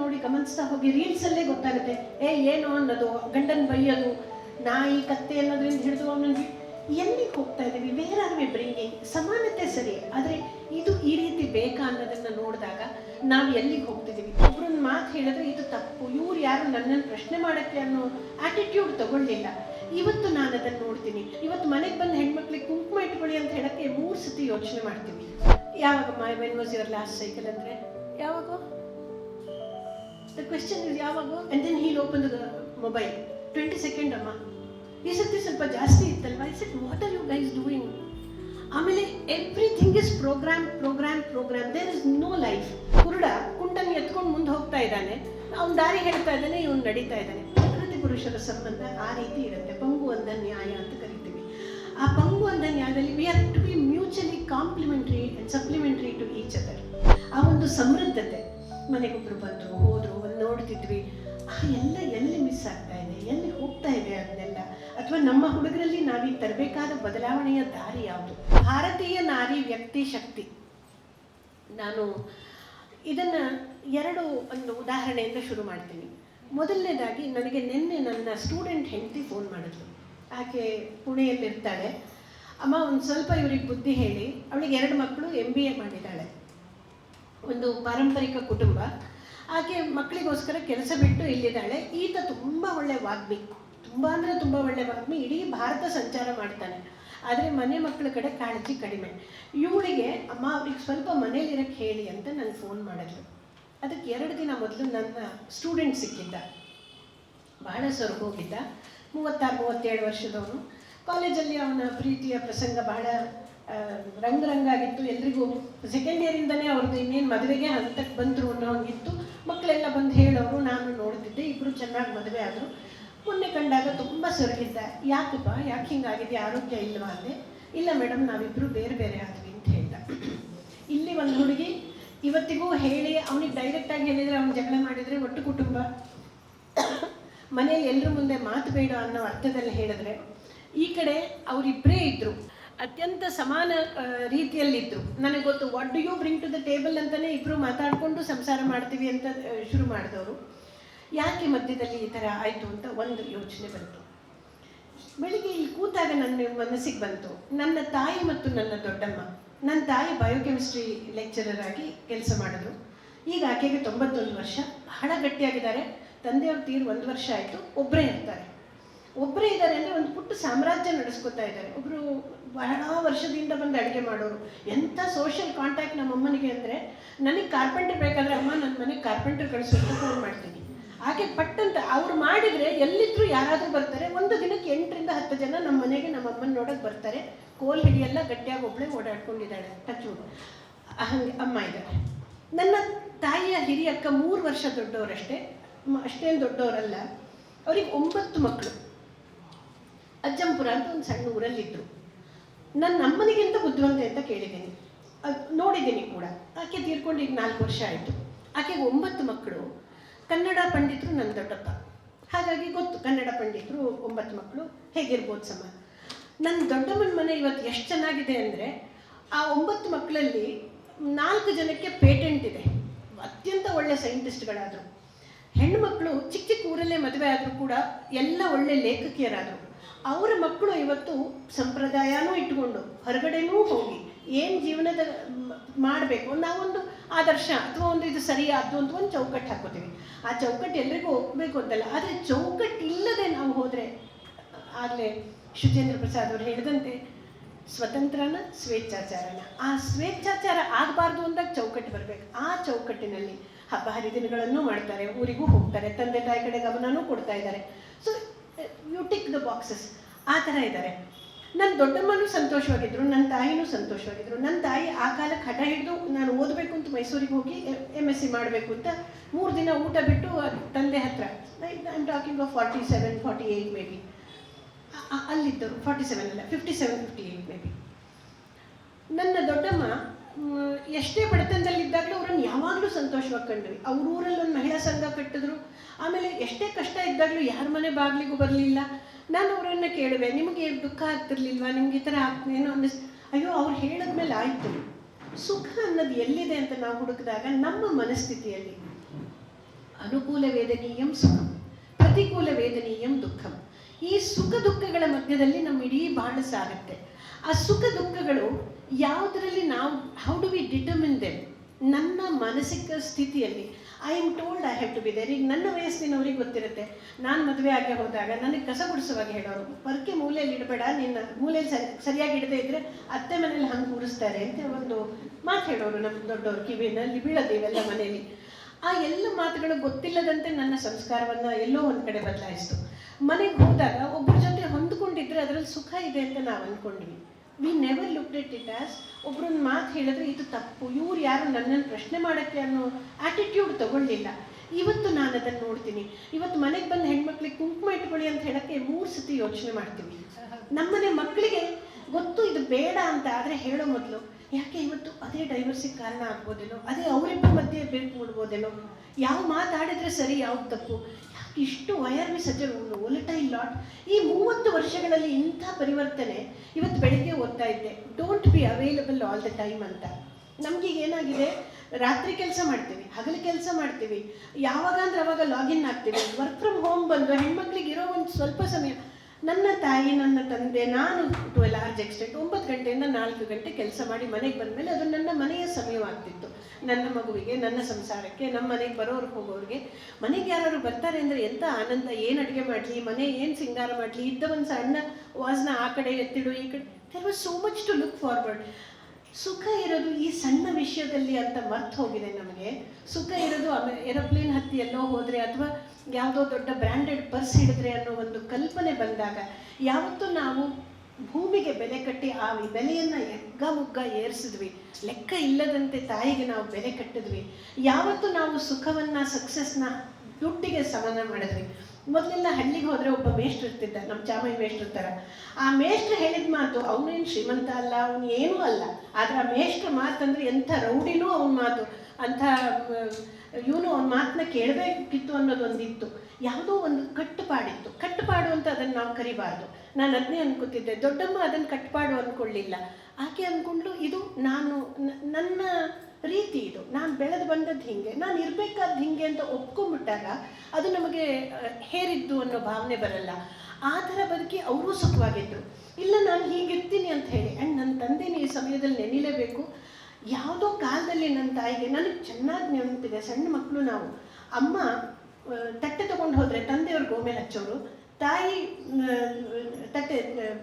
ನೋಡಿ ಗಮನಿಸ್ತಾ ಹೋಗಿ ರೀಲ್ಸಲ್ಲೇ ಗೊತ್ತಾಗುತ್ತೆ. ಏ, ಏನು ಅನ್ನೋದು, ಗಂಡನ ಬೈಯೋದು, ನಾಯಿ, ಕತ್ತೆ ಅನ್ನೋದ್ರಿಂದ ಹಿಡಿದು ಅವನಿಗೆ ಎಲ್ಲಿಗೆ ಹೋಗ್ತಾ ಇದ್ದೀವಿ? ವೇರ್ ಆರ್ ವಿ ಬ್ರಿಂಗಿಂಗ್ ಸಮಾನತೆ ಸರಿ, ಆದರೆ ಇದು ಈ ರೀತಿ ಬೇಕಾ ಅನ್ನೋದನ್ನ ನೋಡಿದಾಗ ನಾವು ಎಲ್ಲಿಗೆ ಹೋಗ್ತಿದ್ದೀವಿ? ಒಬ್ರನ್ನ ಮಾತು ಹೇಳಿದ್ರೆ ಇದು ತಪ್ಪು. ಇವ್ರು ಯಾರು ನನ್ನನ್ನು ಪ್ರಶ್ನೆ ಮಾಡಕ್ಕೆ ಅನ್ನೋ ಆಟಿಟ್ಯೂಡ್ ತಗೊಳ್ಳಿಲ್ಲ. ಇವತ್ತು ನಾನು ಅದನ್ನು ನೋಡ್ತೀನಿ. ಇವತ್ತು ಮನೆಗೆ ಬಂದು ಹೆಣ್ಮಕ್ಳಿಗೆ ಕುಂಕುಮ ಇಟ್ಕೊಳ್ಳಿ ಅಂತ ಹೇಳಕ್ಕೆ ಮೂರು ಸತಿ ಯೋಚನೆ ಮಾಡ್ತೀವಿ my when was your last cycle ಅಂದರೆ? ಯಾವಾಗ? ದ ಕ್ವೆಶನ್ ಇಸ್ ಯಾವಾಗ? And then he'll open the mobile twenty second ಅಮ್ಮ. ಈ ಸತಿ ಸ್ವಲ್ಪ ಜಾಸ್ತಿ ಇತ್ತಲ್ವಾ? Is it what are you guys doing ಆಮೇಲೆ everything is program program program there is no life ಕುರುಡ ಕುಂಟನ್ನು ಎತ್ಕೊಂಡು ಮುಂದೆ ಹೋಗ್ತಾ ಇದ್ದಾನೆ. ಅವ್ನು ದಾರಿ ಹೇಳ್ತಾ ಇದ್ದಾನೆ, ಇವನು ನಡೀತಾ ಇದ್ದಾನೆ. ಪ್ರಕೃತಿ ಪುರುಷರ ಸಂಬಂಧ ಆ ರೀತಿ ಇರುತ್ತೆ. ಪಂಗು ಅಂದ ನ್ಯಾಯ ಅಂತ ಕರಿತೀವಿ. ಆ ಪಂಗು ಅಂದ ನ್ಯಾಯದಲ್ಲಿ we are to be mutually complementary and supplementary to each other ಆ ಒಂದು ಸಮೃದ್ಧತೆ. ಮನೆಗೊಬ್ರು ಬಂದರು, ಹೋದರು, ಒಂದು ನೋಡ್ತಿದ್ವಿ. ಎಲ್ಲ ಎಲ್ಲಿ ಮಿಸ್ ಆಗ್ತಾ ಇದೆ? ಎಲ್ಲಿ ಹೋಗ್ತಾ ಇದೆ ಅದನ್ನೆಲ್ಲ ಅಥವಾ ನಮ್ಮ ಹುಡುಗರಲ್ಲಿ ನಾವೀಗ ತರಬೇಕಾದ ಬದಲಾವಣೆಯ ದಾರಿ ಯಾವುದು? ಭಾರತೀಯ ನಾರಿ ವ್ಯಕ್ತಿ ಶಕ್ತಿ. ನಾನು ಇದನ್ನು ಎರಡು, ಒಂದು ಉದಾಹರಣೆಯಿಂದ ಶುರು ಮಾಡ್ತೀನಿ. ಮೊದಲನೇದಾಗಿ ನನಗೆ ನಿನ್ನೆ ನನ್ನ ಸ್ಟೂಡೆಂಟ್ ಹೆಂಡತಿ ಫೋನ್ ಮಾಡಿದ್ರು ಆಕೆ ಪುಣೆಯಲ್ಲಿರ್ತಾಳೆ. ಅಮ್ಮ, ಒಂದು ಸ್ವಲ್ಪ ಇವ್ರಿಗೆ ಬುದ್ಧಿ ಹೇಳಿ. ಅವಳಿಗೆ ಎರಡು ಮಕ್ಕಳು ಎಂ ಬಿ ಎ ಮಾಡಿದ್ದಾಳೆ. ಒಂದು ಪಾರಂಪರಿಕ ಕುಟುಂಬ. ಆಕೆ ಮಕ್ಕಳಿಗೋಸ್ಕರ ಕೆಲಸ ಬಿಟ್ಟು ಇಲ್ಲಿದ್ದಾಳೆ. ಈತ ತುಂಬ ಒಳ್ಳೆ ವಾಗ್ಮಿ. ತುಂಬ ಅಂದರೆ ತುಂಬ ಒಳ್ಳೆ ವಾಗ್ಮಿ. ಇಡೀ ಭಾರತ ಸಂಚಾರ ಮಾಡ್ತಾನೆ. ಆದರೆ ಮನೆ ಮಕ್ಕಳ ಕಡೆ ಕಾಳಜಿ ಕಡಿಮೆ. ಇವಳಿಗೆ, ಅಮ್ಮ ಅವ್ರಿಗೆ ಸ್ವಲ್ಪ ಮನೇಲಿರಕ್ಕೆ ಹೇಳಿ ಅಂತ ನಾನು ಫೋನ್ ಮಾಡಿದ್ಲು. ಅದಕ್ಕೆ ಎರಡು ದಿನ ಮೊದಲು ನನ್ನ ಸ್ಟೂಡೆಂಟ್ ಸಿಕ್ಕಿದ್ದ. ಬಹಳ ಹೋಗಿದ್ದ. ಮೂವತ್ತಾರು, ಮೂವತ್ತೇಳು ವರ್ಷದವನು. ಕಾಲೇಜಲ್ಲಿ ಅವನ ಪ್ರೀತಿಯ ಪ್ರಸಂಗ ಬಹಳ ಆ, ರಂಗರಂಗಾಗಿತ್ತು. ಎಲ್ರಿಗೂ ಸೆಕೆಂಡ್ ಇಯರಿಂದನೇ ಅವ್ರದ್ದು ಇನ್ನೇನು ಮದುವೆಗೆ ಹಂತಕ್ಕೆ ಬಂದರು ಅನ್ನೋ ಹಂಗಿತ್ತು. ಮಕ್ಕಳೆಲ್ಲ ಬಂದು ಹೇಳೋರು ನಾನು ನೋಡ್ತಿದ್ದೆ ಇಬ್ಬರು ಚೆನ್ನಾಗಿ ಮದುವೆ ಆದರು. ಮೊನ್ನೆ ಕಂಡಾಗ ತುಂಬ ಸೊರಗಿದ್ದ. ಯಾಕಪ್ಪ? ಯಾಕೆ ಹಿಂಗಾಗಿದೆ? ಆರೋಗ್ಯ ಇಲ್ವಾ ಅಂದೆ. ಇಲ್ಲ ಮೇಡಮ್ ನಾವಿಬ್ಬರು ಬೇರೆ ಬೇರೆ ಆದ್ವಿ ಅಂತ ಹೇಳ್ದ. ಇಲ್ಲಿ ಒಂದು ಹುಡುಗಿ ಇವತ್ತಿಗೂ ಹೇಳಿ ಅವನಿಗೆ ಡೈರೆಕ್ಟಾಗಿ ಹೇಳಿದರೆ ಅವ್ನು ಜಗಳ ಮಾಡಿದರೆ ಒಟ್ಟು ಕುಟುಂಬ. ಮನೆಯಲ್ಲಿ ಎಲ್ಲರ ಮುಂದೆ ಮಾತು ಬೇಡ ಅನ್ನೋ ಅರ್ಥದಲ್ಲಿ ಹೇಳಿದ್ರೆ ಈ ಕಡೆ ಅವರಿಬ್ಬರೇ ಇದ್ದರು ಅತ್ಯಂತ ಸಮಾನ ರೀತಿಯಲ್ಲಿತ್ತು ನನಗೆ ಗೊತ್ತು what do you bring to the table ಅಂತಲೇ ಇಬ್ಬರು ಮಾತಾಡಿಕೊಂಡು ಸಂಸಾರ ಮಾಡ್ತೀವಿ ಅಂತ ಶುರು ಮಾಡಿದವರು. ಯಾಕೆ ಮಧ್ಯದಲ್ಲಿ ಈ ಥರ ಆಯಿತು ಅಂತ ಒಂದು ಯೋಚನೆ ಬಂತು. ಬೆಳಿಗ್ಗೆ ಇಲ್ಲಿ ಕೂತಾಗ ನನ್ನ ಮನಸ್ಸಿಗೆ ಬಂತು. ನನ್ನ ತಾಯಿ ಮತ್ತು ನನ್ನ ದೊಡ್ಡಮ್ಮ, ನನ್ನ ತಾಯಿ ಬಯೋಕೆಮಿಸ್ಟ್ರಿ ಲೆಕ್ಚರರ್ ಆಗಿ ಕೆಲಸ ಮಾಡಿದ್ರು. ಈಗ ಆಕೆಗೆ ತೊಂಬತ್ತೊಂದು ವರ್ಷ. ಬಹಳ ಗಟ್ಟಿಯಾಗಿದ್ದಾರೆ. ತಂದೆಯವ್ರ ತೀರು ಒಂದು ವರ್ಷ ಆಯಿತು. ಒಬ್ಬರೇ ಇರ್ತಾರೆ. ಒಬ್ಬರೇ ಇದ್ದಾರೆ ಅಂದರೆ ಒಂದು ಪುಟ್ಟ ಸಾಮ್ರಾಜ್ಯ ನಡೆಸ್ಕೊತಾ ಇದ್ದಾರೆ. ಒಬ್ಬರು ಬಹಳ ವರ್ಷದಿಂದ ಬಂದು ಅಡುಗೆ ಮಾಡೋರು. ಎಂಥ ಸೋಷಿಯಲ್ ಕಾಂಟ್ಯಾಕ್ಟ್ ನಮ್ಮ ಅಮ್ಮನಿಗೆ ಅಂದರೆ, ನನಗೆ ಕಾರ್ಪೆಂಟರ್ ಬೇಕಾದರೆ ಅಮ್ಮ ನನ್ನ ಮನೆಗೆ ಕಾರ್ಪೆಂಟರ್ ಕಳಿಸೋದು ಫೋನ್ ಮಾಡ್ತೀನಿ. ಹಾಗೆ ಪಟ್ಟಂತ ಅವ್ರು ಮಾಡಿದರೆ ಎಲ್ಲಿದ್ದರೂ ಯಾರಾದರೂ ಬರ್ತಾರೆ. ಒಂದು ದಿನಕ್ಕೆ ಎಂಟರಿಂದ ಹತ್ತು ಜನ ನಮ್ಮ ಮನೆಗೆ ನಮ್ಮ ಅಮ್ಮನ ನೋಡೋಕೆ ಬರ್ತಾರೆ. ಕೋಲ್ ಹಿಡಿಯೆಲ್ಲ ಗಟ್ಟಿಯಾಗಿ ಒಬ್ಬಳೇ ಓಡಾಡ್ಕೊಂಡಿದ್ದಾಳೆ. ಟಚ್ ಹಂಗೆ ಅಮ್ಮ ಇದ್ದಾರೆ. ನನ್ನ ತಾಯಿಯ ಹಿರಿಯಕ್ಕ ಮೂರು ವರ್ಷ ದೊಡ್ಡವರಷ್ಟೇ. ಅಷ್ಟೇನು ದೊಡ್ಡವರಲ್ಲ. ಅವ್ರಿಗೆ ಒಂಬತ್ತು ಮಕ್ಕಳು ಅಜ್ಜಂಪುರ ಅಂತ ಒಂದು ಸಣ್ಣ ಊರಲ್ಲಿದ್ದರು ನನ್ನ ಅಮ್ಮನಿಗಿಂತ ಬುದ್ಧಿವಂತೆ ಅಂತ ಕೇಳಿದ್ದೀನಿ. ನೋಡಿದ್ದೀನಿ ಕೂಡ. ಆಕೆ ತೀರ್ಕೊಂಡು ಈಗ ನಾಲ್ಕು ವರ್ಷ ಆಯಿತು. ಆಕೆಗೆ ಒಂಬತ್ತು ಮಕ್ಕಳು. ಕನ್ನಡ ಪಂಡಿತರು ನನ್ನ ದೊಡ್ಡಪ್ಪ. ಹಾಗಾಗಿ ಗೊತ್ತು, ಕನ್ನಡ ಪಂಡಿತರು ಒಂಬತ್ತು ಮಕ್ಕಳು ಹೇಗಿರ್ಬೋದು ಸಮ. ನನ್ನ ದೊಡ್ಡಮ್ಮನ ಮನೆ ಇವತ್ತು ಎಷ್ಟು ಚೆನ್ನಾಗಿದೆ ಅಂದರೆ, ಆ ಒಂಬತ್ತು ಮಕ್ಕಳಲ್ಲಿ ನಾಲ್ಕು ಜನಕ್ಕೆ ಪೇಟೆಂಟ್ ಇದೆ. ಅತ್ಯಂತ ಒಳ್ಳೆ ಸೈಂಟಿಸ್ಟ್ಗಳಾದರು. ಹೆಣ್ಣುಮಕ್ಕಳು ಚಿಕ್ಕ ಚಿಕ್ಕ ಊರಲ್ಲೇ ಮದುವೆ ಆದರೂ ಕೂಡ ಎಲ್ಲ ಒಳ್ಳೆ ಲೇಖಕಿಯರಾದರು. ಅವರ ಮಕ್ಕಳು ಇವತ್ತು ಸಂಪ್ರದಾಯನೂ ಇಟ್ಕೊಂಡು ಹೊರಗಡೆನೂ ಹೋಗಿ ಏನು ಜೀವನದ ಮಾಡಬೇಕು, ನಾವೊಂದು ಆದರ್ಶ ಅಥವಾ ಒಂದು ಇದು ಸರಿಯಾದ್ದು ಅಂತ ಒಂದು ಚೌಕಟ್ಟು ಹಾಕೋತೀವಿ ಆ ಚೌಕಟ್ಟು ಎಲ್ರಿಗೂ ಹೋಗ್ಬೇಕು ಅಂತಲ್ಲ, ಆದರೆ ಚೌಕಟ್ಟು ಇಲ್ಲದೆ ನಾವು ಹೋದರೆ ಆಗಲೇ ಶುಚೇಂದ್ರ ಪ್ರಸಾದ್ ಅವರು ಹೇಳಿದಂತೆ, ಸ್ವತಂತ್ರನ ಸ್ವೇಚ್ಛಾಚಾರನ. ಆ ಸ್ವೇಚ್ಛಾಚಾರ ಆಗಬಾರ್ದು ಅಂದಾಗ ಚೌಕಟ್ಟು ಬರಬೇಕು. ಆ ಚೌಕಟ್ಟಿನಲ್ಲಿ ಹಬ್ಬ ಹರಿದಿನಗಳನ್ನು ಮಾಡ್ತಾರೆ, ಊರಿಗೂ ಹೋಗ್ತಾರೆ, ತಂದೆ ತಾಯಿ ಕಡೆ ಗಮನನೂ ಕೊಡ್ತಾ ಇದ್ದಾರೆ. So you tick the boxes ಆ ಥರ ಇದ್ದಾರೆ ನನ್ನ ದೊಡ್ಡಮ್ಮನೂ ಸಂತೋಷವಾಗಿದ್ದರು ನನ್ನ ತಾಯಿನೂ ಸಂತೋಷವಾಗಿದ್ದರು ನನ್ನ ತಾಯಿ ಆ ಕಾಲಕ್ಕೆ ಹಠ ಹಿಡಿದು, ನಾನು ಓದಬೇಕು ಅಂತ ಮೈಸೂರಿಗೆ ಹೋಗಿ ಎಂ ಎಸ್ ಸಿ ಮಾಡಬೇಕು ಅಂತ ಮೂರು ದಿನ ಊಟ ಬಿಟ್ಟು ತಂದೆ ಹತ್ರ I am talking of forty seven forty eight maybe ಅಲ್ಲಿದ್ದರು forty seven ಅಲ್ಲ fifty seven fifty eight maybe ನನ್ನ ದೊಡ್ಡಮ್ಮ ಎಷ್ಟೇ ಬಡತನದಲ್ಲಿದ್ದಾಗಲೂ ಅವ್ರನ್ನ ಯಾವಾಗಲೂ ಸಂತೋಷವಾಗಿ ಕಂಡ್ವಿ. ಅವ್ರ ಊರಲ್ಲಿ ಒಂದು ಮಹಿಳಾ ಸಂಘ ಕಟ್ಟಿದ್ರು. ಆಮೇಲೆ ಎಷ್ಟೇ ಕಷ್ಟ ಇದ್ದಾಗಲೂ ಯಾರ ಮನೆ ಬಾಗಿಲಿಗೂ ಬರಲಿಲ್ಲ. ನಾನು ಅವರನ್ನು ಕೇಳುವೆ ನಿಮಗೆ ದುಃಖ ಆಗ್ತಿರ್ಲಿಲ್ವಾ? ನಿಮ್ಗೆ ಈ ಥರ ಏನೋ? ಅನ್ನಿಸ್, ಅಯ್ಯೋ, ಅವ್ರು ಹೇಳಿದ್ಮೇಲೆ ಆಯಿತು. ಸುಖ ಅನ್ನೋದು ಎಲ್ಲಿದೆ ಅಂತ ನಾವು ಹುಡುಕಿದಾಗ ನಮ್ಮ ಮನಸ್ಥಿತಿಯಲ್ಲಿ. ಅನುಕೂಲ ವೇದನೀಯಂ ಸುಖ, ಪ್ರತಿಕೂಲ ವೇದನೀಯಂ ದುಃಖಂ. ಈ ಸುಖ ದುಃಖಗಳ ಮಧ್ಯದಲ್ಲಿ ನಮ್ಮ ಇಡೀ ಬಾಳು ಸಾಗುತ್ತೆ. ಆ ಸುಖ ದುಃಖಗಳು ಯಾವುದರಲ್ಲಿ ನಾವು how do we determine them ನನ್ನ ಮಾನಸಿಕ ಸ್ಥಿತಿಯಲ್ಲಿ I am told I have to be there ಈಗ ನನ್ನ ವಯಸ್ಸಿನವ್ರಿಗೆ ಗೊತ್ತಿರುತ್ತೆ. ನಾನು ಮದುವೆ ಆಗಿ ಹೋದಾಗ ನನಗೆ ಕಸ ಗುಡಿಸುವಾಗ ಹೇಳೋರು ಪರ್ಕೆ ಮೂಲೆಯಲ್ಲಿ ಇಡಬೇಡ, ನಿನ್ನ ಮೂಲೆಯಲ್ಲಿ ಸರಿ, ಸರಿಯಾಗಿ ಇಡದೇ ಇದ್ರೆ ಅತ್ತೆ ಮನೇಲಿ ಹಂಗೆ ಕೂರಿಸ್ತಾರೆ ಅಂತ ಒಂದು ಮಾತು ಹೇಳೋರು ನಮ್ಮ ದೊಡ್ಡವರು ಕಿವಿನಲ್ಲಿ ಬೀಳೋದು ಇವೆಲ್ಲ ಮನೆಯಲ್ಲಿ ಆ ಎಲ್ಲ ಮಾತುಗಳು ಗೊತ್ತಿಲ್ಲದಂತೆ ನನ್ನ ಸಂಸ್ಕಾರವನ್ನು ಎಲ್ಲೋ ಒಂದು ಕಡೆ ಬದಲಾಯಿಸ್ತು. ಮನೆಗೆ ಹೋದಾಗ ಒಬ್ಬರ ಜೊತೆ ಹೊಂದ್ಕೊಂಡಿದ್ರೆ ಅದರಲ್ಲಿ ಸುಖ ಇದೆ ಅಂತ ನಾವು ಅಂದ್ಕೊಂಡ್ವಿ we never look it it as ಒಬ್ರೊಂದು ಮಾತು ಹೇಳಿದ್ರೆ ಇದು ತಪ್ಪು. ಇವ್ರು ಯಾರು ನನ್ನನ್ನು ಪ್ರಶ್ನೆ ಮಾಡೋಕ್ಕೆ ಅನ್ನೋ ಆಟಿಟ್ಯೂಡ್ ತಗೊಳ್ಳಿಲ್ಲ ಇವತ್ತು ನಾನು ಅದನ್ನು ನೋಡ್ತೀನಿ. ಇವತ್ತು ಮನೆಗೆ ಬಂದ ಹೆಣ್ಮಕ್ಳಿಗೆ ಕುಂಕುಮ ಇಟ್ಕೊಳ್ಳಿ ಅಂತ ಹೇಳಕ್ಕೆ ಮೂರು ಸತಿ ಯೋಚನೆ ಮಾಡ್ತೀವಿ. ನಮ್ಮನೆ ಮಕ್ಕಳಿಗೆ ಗೊತ್ತು ಇದು ಬೇಡ ಅಂತ, ಆದರೆ ಹೇಳೋ ಮೊದಲು ಯಾಕೆ ಇವತ್ತು ಅದೇ ಡೈವರ್ಸಿಗೆ ಕಾರಣ ಆಗ್ಬೋದೇನೋ? ಅದೇ ಅವರಿಬ್ಬರ ಮಧ್ಯೆ ಬೇಕು ಮಾಡ್ಬೋದೇನೋ ಯಾವ ಮಾತಾಡಿದ್ರೆ ಸರಿ, ಯಾವ ತಪ್ಪು? ಯಾಕೆ ಇಷ್ಟು why are we such volatile lot ಈ ಮೂವತ್ತು ವರ್ಷಗಳಲ್ಲಿ ಇಂಥ ಪರಿವರ್ತನೆ ಇವತ್ತು ಬೆಳಿಗ್ಗೆ ಓದ್ತಾ ಇದ್ದೆ. Don't be available all the time ಅಂತ. ನಮ್ಗೆ ಏನಾಗಿದೆ? ರಾತ್ರಿ ಕೆಲಸ ಮಾಡ್ತೀವಿ, ಹಗಲು ಕೆಲಸ ಮಾಡ್ತೀವಿ. ಯಾವಾಗ ಅಂದ್ರೆ ಅವಾಗ ಲಾಗಿನ್ ಆಗ್ತೀವಿ. ವರ್ಕ್ ಫ್ರಮ್ ಹೋಮ್ ಬಂದು ಹೆಣ್ಮಕ್ಳಿಗೆ ಇರೋ ಒಂದು ಸ್ವಲ್ಪ ಸಮಯ ನನ್ನ ತಾಯಿ, ನನ್ನ ತಂದೆ, ನಾನು ಟು ಎ ಲಾರ್ಜ್ ಎಕ್ಸ್ಟೆಂಟ್ ಒಂಬತ್ತು ಗಂಟೆಯಿಂದ ನಾಲ್ಕು ಗಂಟೆ ಕೆಲಸ ಮಾಡಿ ಮನೆಗೆ ಬಂದಮೇಲೆ ಅದು ನನ್ನ ಮನೆಯ ಸಮಯವಾಗ್ತಿತ್ತು. ನನ್ನ ಮಗುವಿಗೆ, ನನ್ನ ಸಂಸಾರಕ್ಕೆ, ನಮ್ಮ ಮನೆಗೆ ಬರೋರು ಹೋಗೋರಿಗೆ. ಮನೆಗೆ ಯಾರು ಬರ್ತಾರೆ ಅಂದರೆ ಎಂಥ ಆನಂದ, ಏನು ಅಡುಗೆ ಮಾಡಲಿ, ಮನೆ ಏನು ಸಿಂಗಾರ ಮಾಡಲಿ ಇದ್ದ ಒಂದು ಸಣ್ಣ ವಾಸನ ಆ ಕಡೆ ಎತ್ತಿಡು, ಈ ಕಡೆ. There was so much to look forward ಸುಖ ಇರೋದು ಈ ಸಣ್ಣ ವಿಷಯದಲ್ಲಿ ಅಂತ ಮರ್ತು ಹೋಗಿದೆ ನಮಗೆ. ಸುಖ ಇರೋದು ಏರೋಪ್ಲೇನ್ ಹತ್ತಿ ಎಲ್ಲೋ ಹೋದರೆ ಅಥವಾ ಯಾವುದೋ ದೊಡ್ಡ ಬ್ರ್ಯಾಂಡೆಡ್ ಪರ್ಸ್ ಹಿಡಿದ್ರೆ ಅನ್ನೋ ಒಂದು ಕಲ್ಪನೆ ಬಂದಾಗ ಯಾವತ್ತೂ ನಾವು ಭೂಮಿಗೆ ಬೆಲೆ ಕಟ್ಟಿ ಆ ಬೆಲೆಯನ್ನು ಎಗ್ಗ ಮುಗ್ಗ ಏರಿಸಿದ್ವಿ. ಲೆಕ್ಕ ಇಲ್ಲದಂತೆ ತಾಯಿಗೆ ನಾವು ಬೆಲೆ ಕಟ್ಟಿದ್ವಿ. ಯಾವತ್ತು ನಾವು ಸುಖವನ್ನು ಸಕ್ಸಸ್ನ ದುಡ್ಡಿಗೆ ಸಮಾನ ಮಾಡಿದ್ವಿ. ಮೊದಲೆಲ್ಲ ಹಳ್ಳಿಗೆ ಹೋದರೆ ಒಬ್ಬ ಮೇಷ್ಟ್ರು ಇರ್ತಿದ್ದ ನಮ್ಮ ಚಾಮಿ ಮೇಷ್ಟ್ರ ಥರ ಆ ಮೇಷ್ಟ್ರು ಹೇಳಿದ ಮಾತು ಅವನೇನು ಶ್ರೀಮಂತ ಅಲ್ಲ, ಅವನು ಏನೂ ಅಲ್ಲ. ಆದರೆ ಆ ಮೇಷ್ಟ್ರ ಮಾತಂದ್ರೆ ಎಂಥ ರೌಡಿನೂ ಅವನ ಮಾತು. ಅಂಥ ಇವನು ಅವನ ಮಾತನ್ನ ಕೇಳಬೇಕಿತ್ತು ಅನ್ನೋದೊಂದಿತ್ತು. ಯಾವುದೋ ಒಂದು ಕಟ್ಟುಪಾಡಿತ್ತು. ಕಟ್ಟುಪಾಡು ಅಂತ ಅದನ್ನು ನಾವು ಕರಿಬಾರ್ದು. ನಾನು ಅದನ್ನೇ ಅನ್ಕೋತಿದ್ದೆ. ದೊಡ್ಡಮ್ಮ ಅದನ್ನು ಕಟ್ಟುಪಾಡು ಅಂದ್ಕೊಳ್ಳಿಲ್ಲ ಆಕೆ ಅಂದ್ಕೊಂಡು ಇದು ನಾನು ನನ್ನ ರೀತಿ ಇದು. ನಾನು ಬೆಳೆದು ಬಂದದ್ದು ಹಿಂಗೆ. ನಾನು ಇರಬೇಕಾದ್ದು ಹಿಂಗೆ ಅಂತ ಒಪ್ಕೊಂಡ್ಬಿಟ್ಟಾಗ ಅದು ನಮಗೆ ಹೇರಿದ್ದು ಅನ್ನೋ ಭಾವನೆ ಬರಲ್ಲ. ಆ ಥರ ಬದುಕಿ ಅವರೂ ಸುಖವಾಗಿದ್ದರು ಇಲ್ಲ, ನಾನು ಹೀಗಿರ್ತೀನಿ ಅಂತ ಹೇಳಿ. ಆ್ಯಂಡ್ ನನ್ನ ತಂದೆನೇ ಈ ಸಮಯದಲ್ಲಿ ನೆನಿಲೇಬೇಕು. ಯಾವುದೋ ಕಾಲದಲ್ಲಿ ನನ್ನ ತಾಯಿಗೆ, ನನಗೆ ಚೆನ್ನಾಗಿ ನೆನಪಿದೆ, ಸಣ್ಣ ಮಕ್ಕಳು ನಾವು. ಅಮ್ಮ ತಟ್ಟೆ ತಗೊಂಡು ಹೋದರೆ ತಂದೆಯವ್ರು ಗೋಮೆ ಹಚ್ಚೋರು. ತಾಯಿ ತಟ್ಟೆ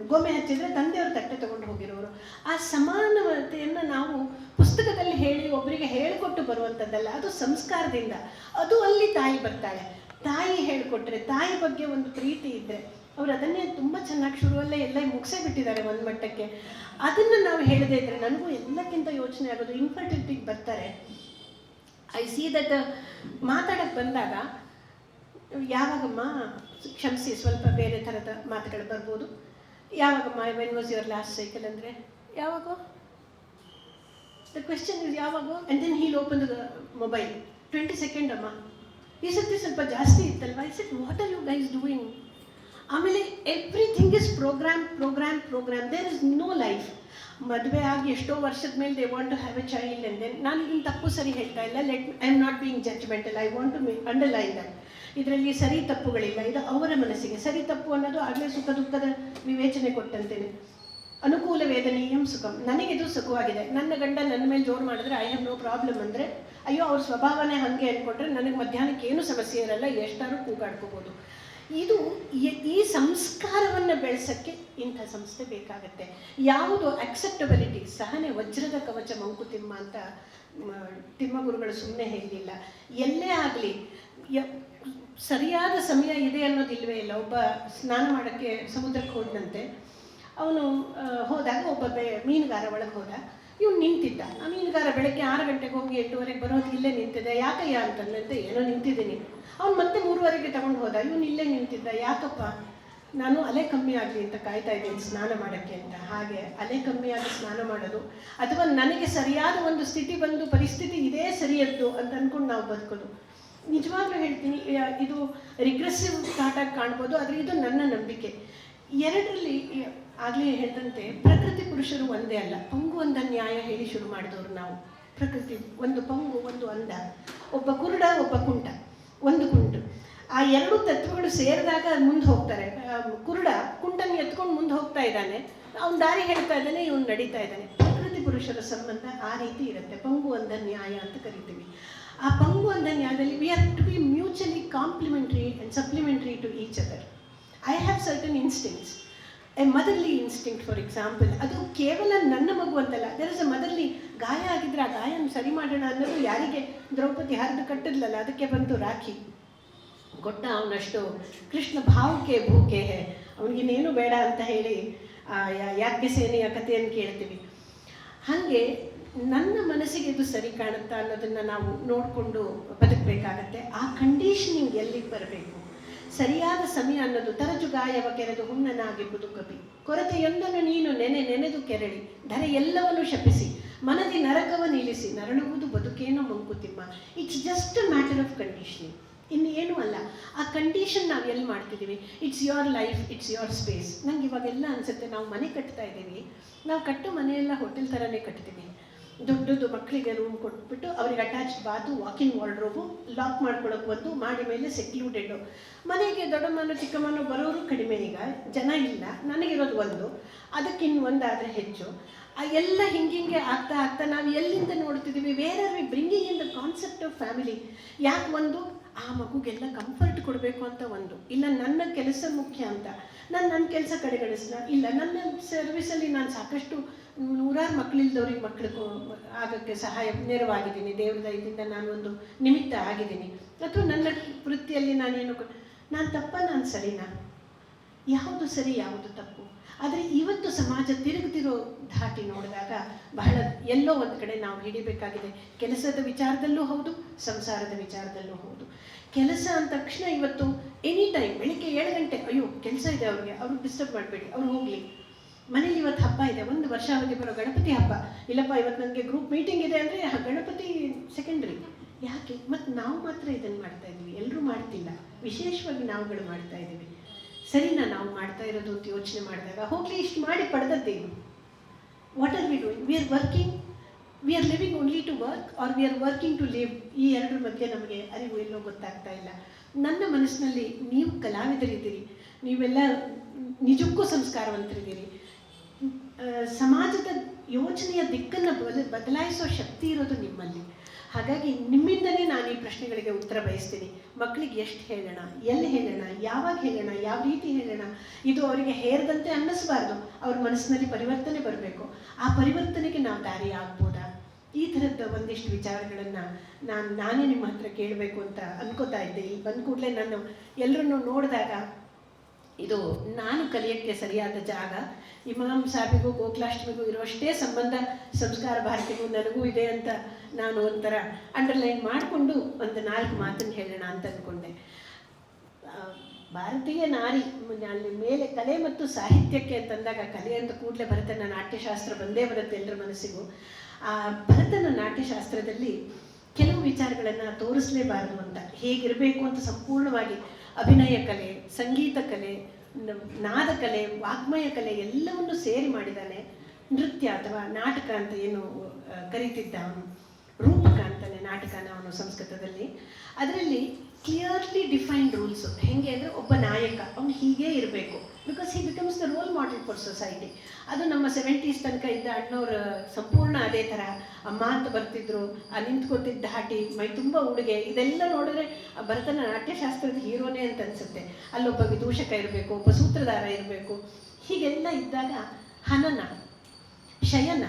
ಗೋಮೆ ಹಚ್ಚಿದ್ರೆ ತಂದೆಯವರು ತಟ್ಟೆ ತಗೊಂಡು ಹೋಗಿರೋರು. ಆ ಸಮಾನತೆಯನ್ನು ನಾವು ಪುಸ್ತಕದಲ್ಲಿ ಹೇಳಿ ಒಬ್ಬರಿಗೆ ಹೇಳಿಕೊಟ್ಟು ಬರುವಂಥದ್ದಲ್ಲ ಅದು ಸಂಸ್ಕಾರದಿಂದ. ಅದು ಅಲ್ಲಿ ತಾಯಿ ಬರ್ತಾಳೆ. ತಾಯಿ ಹೇಳಿಕೊಟ್ರೆ, ತಾಯಿ ಬಗ್ಗೆ ಒಂದು ಪ್ರೀತಿ ಇದ್ದರೆ ಅವ್ರು ಅದನ್ನೇ ತುಂಬ ಚೆನ್ನಾಗಿ ಶುರುವಲ್ಲೇ ಎಲ್ಲ ಮುಗಿಸೇ ಬಿಟ್ಟಿದ್ದಾರೆ ಒಂದು ಮಟ್ಟಕ್ಕೆ. ಅದನ್ನು ನಾವು ಹೇಳದೇ ಇದ್ರೆ ನನಗೂ ಎಲ್ಲಕ್ಕಿಂತ ಯೋಚನೆ ಆಗೋದು ಇನ್ಫರ್ಟಿಲಿಟಿಗೆ ಬರ್ತಾರೆ. ಐ ಸಿ ದಟ್ ಮಾತಾಡಕ್ಕೆ ಬಂದಾಗ, ಯಾವಾಗಮ್ಮ ಕ್ಷಮಿಸಿ ಸ್ವಲ್ಪ ಬೇರೆ ಥರದ ಮಾತುಗಳು ಬರ್ಬೋದು. ಯಾವಾಗಮ್ಮ when was your last cycle ಅಂದರೆ? ಯಾವಾಗೋ? ದ ಕ್ವೆಶನ್ ಇಸ್ ಯಾವಾಗೋ? And then he'll open the mobile twenty second ಅಮ್ಮ. ಈ ಸತಿ ಸ್ವಲ್ಪ ಜಾಸ್ತಿ ಇತ್ತಲ್ವಾ? Is it what are you guys doing ಆಮೇಲೆ everything is program program program there is no life ಮದುವೆ ಆಗಿ ಎಷ್ಟೋ ವರ್ಷದ ಮೇಲೆ they want to have a child and ನಾನು ಇದನ್ನು ತಪ್ಪು ಸರಿ ಹೇಳ್ತಾ ಇಲ್ಲ. Let I am not being judgmental I want to underline that ಇದರಲ್ಲಿ ಸರಿ ತಪ್ಪುಗಳಿಲ್ಲ. ಇದು ಅವರ ಮನಸ್ಸಿಗೆ. ಸರಿ ತಪ್ಪು ಅನ್ನೋದು ಆಗಲೇ ಸುಖ ದುಃಖದ ವಿವೇಚನೆ ಕೊಟ್ಟಂತೇನೆ. ಅನುಕೂಲ ವೇದನೀಯಂ ಸುಖಂ? ನನಗಿದು ಸುಖವಾಗಿದೆ. ನನ್ನ ಗಂಡ ನನ್ನ ಮೇಲೆ ಜೋರು ಮಾಡಿದ್ರೆ ಐ ಹ್ಯಾವ್ ನೋ ಪ್ರಾಬ್ಲಮ್ ಅಂದರೆ, ಅಯ್ಯೋ, ಅವ್ರ ಸ್ವಭಾವನೇ ಹಾಗೆ ಅಂದ್ಕೊಟ್ರೆ ನನಗೆ ಮಧ್ಯಾಹ್ನಕ್ಕೆ ಏನು ಸಮಸ್ಯೆ ಇರಲ್ಲ, ಎಷ್ಟಾದ್ರೂ ಕೂಗಾಡ್ಕೋಬೋದು. ಇದು ಈ- ಸಂಸ್ಕಾರವನ್ನು ಬೆಳೆಸೋಕ್ಕೆ ಇಂಥ ಸಂಸ್ಥೆ ಬೇಕಾಗತ್ತೆ. ಯಾವುದು ಅಕ್ಸೆಪ್ಟಬಿಲಿಟಿ ಸಹನೆ, ವಜ್ರದ ಕವಚ ಮಂಕುತಿಮ್ಮ ಅಂತ ತಿಮ್ಮಗುರುಗಳು ಸುಮ್ಮನೆ ಹೇಳಿಲ್ಲ ಎಲ್ಲೇ ಆಗಲಿ ಸರಿಯಾದ ಸಮಯ ಇದೆ ಅನ್ನೋದಿಲ್ವೇ ಇಲ್ಲ. ಒಬ್ಬ ಸ್ನಾನ ಮಾಡೋಕ್ಕೆ ಸಮುದ್ರಕ್ಕೆ ಹೋದಂತೆ ಅವನು ಹೋದಾಗ ಒಬ್ಬ ಬೆ, ಮೀನುಗಾರ ಒಳಗೆ ಹೋದ. ಇವ್ನು ನಿಂತಿದ್ದ. ಮೀನುಗಾರ ಬೆಳಗ್ಗೆ ಆರು ಗಂಟೆಗೆ ಹೋಗಿ ಎಂಟೂವರೆಗೆ ಬರೋದು ಇಲ್ಲೇ ನಿಂತಿದ್ದೆ. ಯಾಕಯ್ಯ ಅಂತಂದಂತೆ ಏನೋ ನಿಂತಿದ್ದೀನಿ. ಅವ್ನು ಮತ್ತೆ ಮೂರುವರೆಗೆ ತಗೊಂಡು ಹೋದ. ಇವ್ನು ಇಲ್ಲೇ ನಿಂತಿದ್ದ. ಯಾಕಪ್ಪ? ನಾನು ಅಲೆ ಕಮ್ಮಿ ಆಗಲಿ ಅಂತ ಕಾಯ್ತಾ ಇದ್ದೀನಿ ಸ್ನಾನ ಮಾಡೋಕ್ಕೆ ಅಂತ. ಹಾಗೆ ಅಲೆ ಕಮ್ಮಿ ಸ್ನಾನ ಮಾಡೋದು. ಅಥವಾ ನನಗೆ ಸರಿಯಾದ ಒಂದು ಸ್ಥಿತಿ ಬಂದು ಪರಿಸ್ಥಿತಿ ಇದೇ ಸರಿಯದ್ದು ಅಂತ ಅಂದ್ಕೊಂಡು ನಾವು ಬದುಕೋದು. ನಿಜವಾಗ್ಲೂ ಹೇಳ್ತೀನಿ ಇದು ರಿಗ್ರೆಸಿವ್ ಥಾಟಾಗಿ ಕಾಣ್ಬೋದು, ಆದರೆ ಇದು ನನ್ನ ನಂಬಿಕೆ. ಎರಡರಲ್ಲಿ ಆಗಲೇ ಹೇಳಿದಂತೆ ಪ್ರಕೃತಿ ಪುರುಷರು ಒಂದೇ ಅಲ್ಲ, ಪಂಗು ಒಂದ ನ್ಯಾಯ ಹೇಳಿ ಶುರು ಮಾಡಿದವರು ನಾವು. ಪ್ರಕೃತಿ ಒಂದು ಪಂಗು, ಒಂದು ಅಂದ. ಒಬ್ಬ ಕುರುಡ, ಒಬ್ಬ ಕುಂಟ, ಒಂದು ಎರಡು ತತ್ವಗಳು ಸೇರಿದಾಗ ಮುಂದೆ ಹೋಗ್ತಾರೆ. ಕುರುಡ ಕುಂಟನ್ನು ಎತ್ಕೊಂಡು ಮುಂದೆ ಹೋಗ್ತಾ ಇದ್ದಾನೆ. ಅವ್ನು ದಾರಿ ಹೇಳ್ತಾ ಇದ್ದಾನೆ, ಇವನು ನಡೀತಾ ಇದ್ದಾನೆ. ಪ್ರಕೃತಿ ಪುರುಷರ ಸಂಬಂಧ ಆ ರೀತಿ ಇರುತ್ತೆ. ಪಂಗು ಒಂದ ನ್ಯಾಯ ಅಂತ ಕರಿತೀವಿ. ಆ ಪಂಗು ಅಂದ ನ್ಯಾಯದಲ್ಲಿ we are to be mutually complementary and supplementary to each other I have certain instincts a motherly instinct for example ಅದು ಕೇವಲ ನನ್ನ ಮಗು ಅಂತಲ್ಲ. ದರ್ ಇಸ್ ಅ ಮದರ್ಲಿ ಗಾಯ ಆಗಿದ್ರೆ ಆ ಗಾಯನ ಸರಿ ಮಾಡೋಣ ಅನ್ನೋದು ಯಾರಿಗೆ? ದ್ರೌಪದಿ ಹರಿದು ಕಟ್ಟಿದ್ಲಲ್ಲ, ಅದಕ್ಕೆ ಬಂತು ರಾಖಿ. ಗೊಟ್ಟ ಅವನಷ್ಟು ಕೃಷ್ಣ ಭಾವಕ್ಕೆ ಭೂಕೆ ಅವನಿಗಿನ್ನೇನು ಬೇಡ ಅಂತ ಹೇಳಿ, ಆ, ಯಾ- ಯಾಜ್ಞ ಸೇನೆಯ ಕಥೆಯನ್ನು ಕೇಳ್ತೀವಿ. ಹಾಗೆ ನನ್ನ ಮನಸ್ಸಿಗೆ ಇದು ಸರಿ ಕಾಣುತ್ತಾ ಅನ್ನೋದನ್ನು ನಾವು ನೋಡಿಕೊಂಡು ಬದುಕಬೇಕಾಗತ್ತೆ. ಆ ಕಂಡೀಷನಿಂಗ್ ಎಲ್ಲಿಗೆ ಬರಬೇಕು? ಸರಿಯಾದ ಸಮಯ ಅನ್ನೋದು ತರಜು ಗಾಯವ ಕೆರೆದು ಹುಣ್ಣನಾಗಿ ಬದುಕಬಿ ಕೊರತೆಯೊಂದನ್ನು ನೀನು ನೆನೆ ನೆನೆದು ಕೆರಳಿ, ಧರೆ ಎಲ್ಲವನ್ನು ಶಪಿಸಿ, ಮನದಿ ನರಕವ ನಿಲ್ಲಿಸಿ, ನರಳುವುದು ಬದುಕೇನೋ Mankutimma. It's just a matter of conditioning ಇನ್ನೇನು ಅಲ್ಲ. ಆ ಕಂಡೀಷನ್ ನಾವು ಎಲ್ಲಿ ಮಾಡ್ತಿದ್ದೀವಿ? It's your life it's your space ನಂಗೆ ಇವಾಗೆಲ್ಲ ಅನಿಸುತ್ತೆ, ನಾವು ಮನೆ ಕಟ್ತಾ ಇದ್ದೀವಿ. ನಾವು ಕಟ್ಟೋ ಮನೆಯೆಲ್ಲ ಹೋಟೆಲ್ ಥರನೇ ಕಟ್ತೀವಿ. ದೊಡ್ಡದು ಮಕ್ಕಳಿಗೆ ರೂಮ್ ಕೊಟ್ಬಿಟ್ಟು ಅವ್ರಿಗೆ attach bath walking wardrobe lock ಮಾಡ್ಕೊಳಕ್ಕೆ ಬಂದು ಮಾಡಿ ಮೇಲೆ ಸೆಕ್ಲೂಡೆಡು ಮನೆಗೆ ದೊಡ್ಡಮ್ಮನ ಚಿಕ್ಕಮ್ಮನ ಬರೋರು ಕಡಿಮೆ ಈಗ. ಜನ ಇಲ್ಲ. ನನಗಿರೋದು ಒಂದು. ಅದಕ್ಕಿನ್ನು ಒಂದಾದರೆ ಹೆಚ್ಚು. ಎಲ್ಲ ಹಿಂಗಿಂಗೆ ಆಗ್ತಾ ಆಗ್ತಾ ನಾವು ಎಲ್ಲಿಂದ ನೋಡ್ತಿದ್ದೀವಿ? Where are we bringing in the concept of family ಯಾಕೆ ಒಂದು ಆ ಮಗುಗೆಲ್ಲ ಕಂಫರ್ಟ್ ಕೊಡಬೇಕು ಅಂತ ಒಂದು. ಇಲ್ಲ, ನನ್ನ ಕೆಲಸ ಮುಖ್ಯ ಅಂತ. ನಾನು ನನ್ನ ಕೆಲಸ ಕಡೆಗಣಿಸ್ಲ ಇಲ್ಲ, ನನ್ನ ಸರ್ವಿಸಲ್ಲಿ ನಾನು ಸಾಕಷ್ಟು ನೂರಾರು ಮಕ್ಕಳಿಲ್ದವ್ರಿಗೆ ಮಕ್ಕಳು ಆಗೋಕ್ಕೆ ಸಹಾಯ, ನೆರವಾಗಿದ್ದೀನಿ. ದೇವರ ದಯದಿಂದ ನಾನು ಒಂದು ನಿಮಿತ್ತ ಆಗಿದ್ದೀನಿ. ಅಥವಾ ನನ್ನ ವೃತ್ತಿಯಲ್ಲಿ ನಾನೇನು ನಾನು ತಪ್ಪ, ನಾನು ಸರಿನಾ? ಯಾವುದು ಸರಿ, ಯಾವುದು ತಪ್ಪು? ಆದರೆ ಇವತ್ತು ಸಮಾಜ ತಿರುಗ್ತಿರೋ ಧಾಟಿ ನೋಡಿದಾಗ ಬಹಳ ಎಲ್ಲೋ ಒಂದು ಕಡೆ ನಾವು ಹಿಡಿಬೇಕಾಗಿದೆ. ಕೆಲಸದ ವಿಚಾರದಲ್ಲೂ ಹೌದು, ಸಂಸಾರದ ವಿಚಾರದಲ್ಲೂ ಹೌದು. ಕೆಲಸ ಅಂದ ತಕ್ಷಣ ಇವತ್ತು ಎನಿ ಟೈಮ್ ಬೆಳಿಗ್ಗೆ ಏಳು ಗಂಟೆ, ಅಯ್ಯೋ, ಕೆಲಸ ಇದೆ ಅವ್ರಿಗೆ ಅವ್ರಿಗೆ ಡಿಸ್ಟರ್ಬ್ ಮಾಡಬೇಡಿ, ಅವ್ರು ಹೋಗಲಿ. ಮನೇಲಿ ಇವತ್ತು ಹಬ್ಬ ಇದೆ, ಒಂದು ವರ್ಷ ಅವರಿಗೆ ಬರೋ ಗಣಪತಿ ಹಬ್ಬ. ಇಲ್ಲಪ್ಪ, ಇವತ್ತು ನನಗೆ ಗ್ರೂಪ್ ಮೀಟಿಂಗ್ ಇದೆ ಅಂದರೆ ಗಣಪತಿ ಸೆಕೆಂಡ್ರಿ ಯಾಕೆ? ಮತ್ತು ನಾವು ಮಾತ್ರ ಇದನ್ನು ಮಾಡ್ತಾ ಇದ್ವಿ ಎಲ್ಲರೂ ಮಾಡ್ತಿಲ್ಲ. ವಿಶೇಷವಾಗಿ ನಾವುಗಳು ಮಾಡ್ತಾ ಇದ್ದೀವಿ. ಸರಿನಾ ನಾವು ಮಾಡ್ತಾ ಇರೋದು ಅಂತ ಯೋಚನೆ ಮಾಡಿದಾಗ, ಹೋಗ್ಲಿ, ಇಷ್ಟು ಮಾಡಿ ಪಡೆದದ್ದೇನು? What are we doing we are working we are living only to work are we are working to live ಈ ಎರಡರ ಮಧ್ಯೆ ನಮಗೆ ಅರಿವು ಎಲ್ಲೋ ಗೊತ್ತಾಗ್ತಾ ಇಲ್ಲ. ನನ್ನ ಮನಸ್ಸಿನಲ್ಲಿ ನೀವು ಕಲಾವಿದರಿದ್ದೀರಿ, ನೀವೆಲ್ಲ ನಿಜಕ್ಕೂ ಸಂಸ್ಕಾರವಂತರಿದ್ದೀರಿ. ಸಮ ಯೋಚನೆಯ ದಿಕ್ಕನ್ನು ಬದಲ, ಬದಲಾಯಿಸೋ ಶಕ್ತಿ ಇರೋದು ನಿಮ್ಮಲ್ಲಿ. ಹಾಗಾಗಿ ನಿಮ್ಮಿಂದಲೇ ನಾನು ಈ ಪ್ರಶ್ನೆಗಳಿಗೆ ಉತ್ತರ ಬಯಸ್ತೀನಿ. ಮಕ್ಕಳಿಗೆ ಎಷ್ಟು ಹೇಳೋಣ? ಎಲ್ಲಿ ಹೇಳೋಣ? ಯಾವಾಗ ಹೇಳೋಣ? ಯಾವ ರೀತಿ ಹೇಳೋಣ? ಇದು ಅವರಿಗೆ ಹೇರದಂತೆ ಅನ್ನಿಸಬಾರ್ದು. ಅವ್ರ ಮನಸ್ಸಿನಲ್ಲಿ ಪರಿವರ್ತನೆ ಬರಬೇಕು. ಆ ಪರಿವರ್ತನೆಗೆ ನಾವು ದಾರಿ ಆಗ್ಬೋದಾ? ಈ ಥರದ ಒಂದಿಷ್ಟು ವಿಚಾರಗಳನ್ನು ನಾನು, ನಾನೇ ನಿಮ್ಮ ಹತ್ರ ಕೇಳಬೇಕು ಅಂತ ಅನ್ಕೋತಾ ಇದ್ದೆ. ಇಲ್ಲಿ ಬಂದ ಕೂಡಲೇ ನಾನು ಎಲ್ಲರನ್ನು ನೋಡಿದಾಗ ಇದು ನಾನು ಕಲಿಯೋಕ್ಕೆ ಸರಿಯಾದ ಜಾಗ, ಇಮಾಮ್ ಸಾಹಿಬಿಗೂ ಗೋಕುಲಾಷ್ಟಮಿಗೂ ಇರುವಷ್ಟೇ ಸಂಬಂಧ ಸಂಸ್ಕಾರ ಭಾರತಿಗೂ ನನಗೂ ಇದೆ ಅಂತ ನಾನು ಒಂಥರ ಅಂಡರ್ಲೈನ್ ಮಾಡಿಕೊಂಡು ಒಂದು ನಾಲ್ಕು ಮಾತನ್ನು ಹೇಳೋಣ ಅಂತ ಅಂದ್ಕೊಂಡೆ. ಭಾರತೀಯ ನಾರಿ ಅಲ್ಲಿ ಮೇಲೆ ಕಲೆ ಮತ್ತು ಸಾಹಿತ್ಯಕ್ಕೆ ಅಂತಂದಾಗ ಕಲೆ ಅಂತ ಕೂಡಲೇ ಭರತನ ನಾಟ್ಯಶಾಸ್ತ್ರ ಬಂದೇ ಬರುತ್ತೆ ಎಲ್ಲರ ಮನಸ್ಸಿಗೂ. ಆ, ಭರತನ ನಾಟ್ಯಶಾಸ್ತ್ರದಲ್ಲಿ ಕೆಲವು ವಿಚಾರಗಳನ್ನು ತೋರಿಸಲೇಬಾರದು ಅಂತ ಹೇಗಿರಬೇಕು ಅಂತ ಸಂಪೂರ್ಣವಾಗಿ ಅಭಿನಯ ಕಲೆ, ಸಂಗೀತ ಕಲೆ ನಾದ ಕಲೆ, ವಾಗ್ಮಯ ಕಲೆ ಎಲ್ಲವನ್ನು ಸೇರಿ ಮಾಡಿದ್ದಾನೆ. ನೃತ್ಯ ಅಥವಾ ನಾಟಕ ಅಂತ ಏನು ಕರೀತಿದ್ದ ಅವನು. ರೂಪಕ ಅಂತಾನೆ ನಾಟಕನ ಅವನು ಸಂಸ್ಕೃತದಲ್ಲಿ. ಅದರಲ್ಲಿ ಕ್ಲಿಯರ್ಲಿ ಡಿಫೈನ್ಡ್ ರೂಲ್ಸ್ ಹೆಂಗೆ ಅಂದರೆ ಒಬ್ಬ ನಾಯಕ, ಅವನು ಹೀಗೇ ಇರಬೇಕು. Because he becomes the role model for society ಅದು ನಮ್ಮ ಸೆವೆಂಟೀಸ್ ತನಕ ಇದ್ದ ಅಣ್ಣವ್ರ ಸಂಪೂರ್ಣ ಅದೇ ಥರ ಅಮ್ಮ ಅಂತ ಬರ್ತಿದ್ರು, ಆ ನಿಂತ್ಕೊತಿದ್ದ ಹಾಟಿ ಮೈ ತುಂಬ ಉಡುಗೆ, ಇದೆಲ್ಲ ನೋಡಿದ್ರೆ ಭರತನ ನಾಟ್ಯಶಾಸ್ತ್ರದ ಹೀರೋನೇ ಅಂತ ಅನಿಸುತ್ತೆ. ಅಲ್ಲೊಬ್ಬ ವಿದೂಷಕ ಇರಬೇಕು, ಒಬ್ಬ ಸೂತ್ರಧಾರ ಇರಬೇಕು. ಹೀಗೆಲ್ಲ ಇದ್ದಾಗ ಹನನ, ಶಯನ,